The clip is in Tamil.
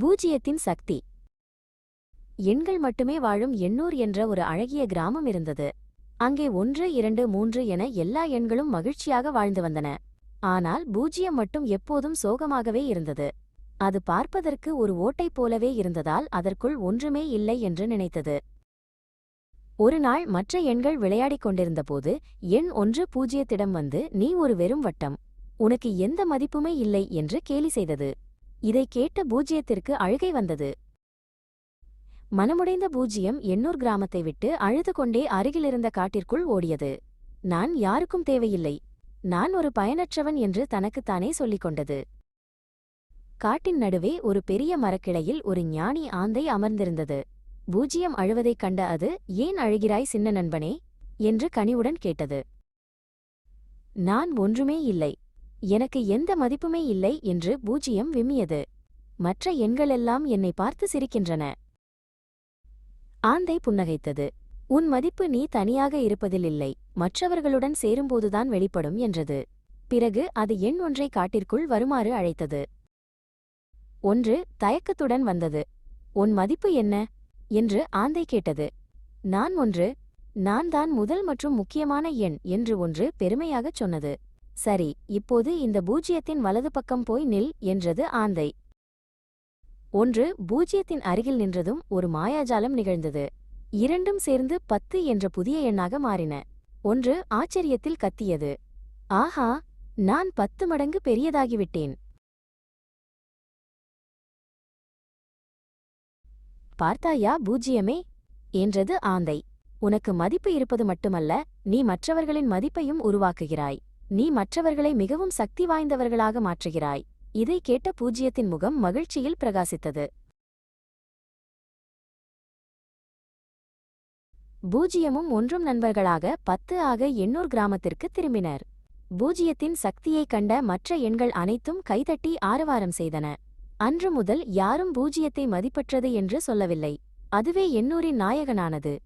பூஜ்ஜியத்தின் சக்தி. எண்கள் மட்டுமே வாழும் எண்ணூர் என்ற ஒரு அழகிய கிராமம் இருந்தது. அங்கே ஒன்று இரண்டு மூன்று என எல்லா எண்களும் மகிழ்ச்சியாக வாழ்ந்து வந்தன. ஆனால் பூஜ்ஜியம் மட்டும் எப்போதும் சோகமாகவே இருந்தது. அது பார்ப்பதற்கு ஒரு ஓட்டை போலவே இருந்ததால் அதற்குள் ஒன்றுமே இல்லை என்று நினைத்தது. ஒரு நாள் மற்ற எண்கள் விளையாடிக் கொண்டிருந்தபோது எண் ஒன்று பூஜ்ஜியத்திடம் வந்து நீ ஒரு வெறும் வட்டம். உனக்கு எந்த மதிப்புமே இல்லை என்று கேலி செய்தது. இதைக் கேட்ட பூஜ்யத்திற்கு அழுகை வந்தது. மனமுடைந்த பூஜ்யம் எண்ணூர் கிராமத்தை விட்டு அழுது கொண்டே அருகிலிருந்த காட்டிற்குள் ஓடியது. நான் யாருக்கும் தேவையில்லை. நான் ஒரு பயனற்றவன் என்று தனக்குத்தானே சொல்லிக் கொண்டது. காட்டின் நடுவே ஒரு பெரிய மரக்கிளையில் ஒரு ஞானி ஆந்தை அமர்ந்திருந்தது. பூஜ்யம் அழுவதைக் கண்ட அது ஏன் அழுகிறாய் சின்ன நண்பனே? என்று கனிவுடன் கேட்டது. நான் ஒன்றுமே இல்லை. எனக்கு எந்த மதிப்புமே இல்லை என்று பூஜ்ஜியம் விம்மியது. மற்ற எண்களெல்லாம் என்னை பார்த்து சிரிக்கின்றன. ஆந்தை புன்னகைத்தது. உன் மதிப்பு நீ தனியாக இருப்பதில் இல்லை. மற்றவர்களுடன் சேரும்போதுதான் வெளிப்படும் என்றது. பிறகு அது எண் ஒன்றை காட்டிற்குள் வருமாறு அழைத்தது. ஒன்று தயக்கத்துடன் வந்தது. உன் மதிப்பு என்ன? என்று ஆந்தை கேட்டது. நான் ஒன்று நான் தான் முதல் மற்றும் முக்கியமான எண் என்று ஒன்று பெருமையாகச் சொன்னது. சரி இப்போது இந்த பூஜ்ஜியத்தின் வலது பக்கம் போய் நில் என்றது ஆந்தை. ஒன்று பூஜ்ஜியத்தின் அருகில் நின்றதும் ஒரு மாயாஜாலம் நிகழ்ந்தது. இரண்டும் சேர்ந்து பத்து என்ற புதிய எண்ணாக மாறின. ஒன்று ஆச்சரியத்தில் கத்தியது. ஆஹா நான் பத்து மடங்கு பெரியதாகிவிட்டேன். பார்த்தாயா பூஜ்ஜியமே? என்றது ஆந்தை. உனக்கு மதிப்பு இருப்பது மட்டுமல்ல நீ மற்றவர்களின் மதிப்பையும் உருவாக்குகிறாய். நீ மற்றவர்களை மிகவும் சக்தி வாய்ந்தவர்களாக மாற்றுகிறாய். இதை கேட்ட பூஜ்யத்தின் முகம் மகிழ்ச்சியில் பிரகாசித்தது. பூஜ்யமும் ஒன்றும் நண்பர்களாக பத்து ஆக எண்ணூர் கிராமத்திற்கு திரும்பினர். பூஜ்யத்தின் சக்தியைக் கண்ட மற்ற எண்கள் அனைத்தும் கைதட்டி ஆரவாரம் செய்தன. அன்று முதல் யாரும் பூஜ்யத்தை மதிப்பற்றது என்று சொல்லவில்லை. அதுவே எண்ணூரின் நாயகனானது.